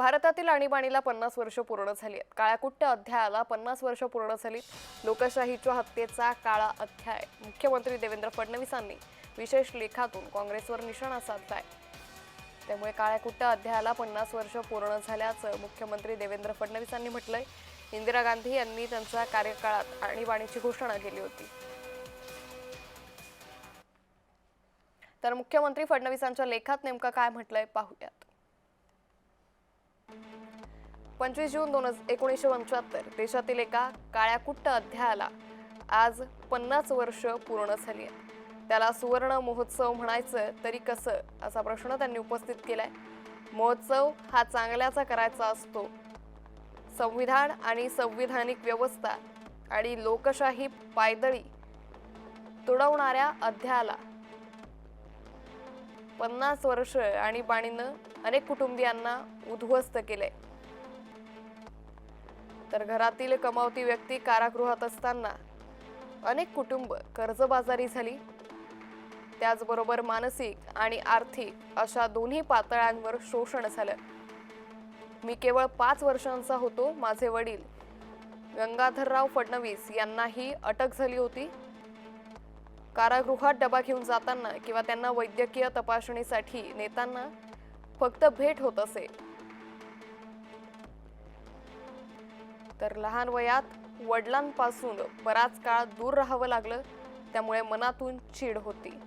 भारतातील आणीबाणीला पन्नास वर्ष पूर्ण झाली आहेत. काळ्याकुट्ट अध्यायाला पन्नास वर्ष पूर्ण झाली लोकशाहीच्या हत्येचा काळा अध्याय. मुख्यमंत्री देवेंद्र फडणवीसांनी विशेष लेखातून काँग्रेसवर निशाणा साधलाय. त्यामुळे काळ्याकुट्ट अध्यायाला पन्नास वर्ष पूर्ण झाल्याचं मुख्यमंत्री देवेंद्र फडणवीसांनी म्हटलंय. इंदिरा गांधी यांनी त्यांच्या कार्यकाळात आणीबाणीची घोषणा केली होती. तर मुख्यमंत्री फडणवीसांच्या लेखात नेमकं काय म्हटलंय पाहूयात. पंचवीस जून दोन एकोणीसशे पंच्याहत्तर. देशातील एका काळ्याकुट्ट अध्यायाला आज पन्नास वर्ष पूर्ण झाली आहेत. त्याला सुवर्ण महोत्सव म्हणायचं तरी कसं असा प्रश्न त्यांनी उपस्थित केलाय. महोत्सव हा चांगल्याचा करायचा असतो. संविधान आणि संविधानिक व्यवस्था आणि लोकशाही पायदळी तुडवणाऱ्या अध्यायाला पन्नास वर्ष आणि बाणीनं अनेक कुटुंबियांना उद्ध्वस्त केलंय. तर घरातील कमावती व्यक्ती कारागृहात असताना अनेक कुटुंब कर्जबाजारी झाली. त्याचबरोबर मानसिक आणि आर्थिक अशा दोन्ही पातळ्यांवर शोषण झालं. मी केवळ पाच वर्षांचा होतो. माझे वडील गंगाधरराव फडणवीस यांनाही अटक झाली होती. कारागृहात डबा घेऊन जाताना किंवा त्यांना वैद्यकीय तपासणीसाठी नेताना फक्त भेट होत असे. तर लहान वयात वडिलांपासून बराच काळ दूर राहावं लागलं त्यामुळे मनातून चीड होती.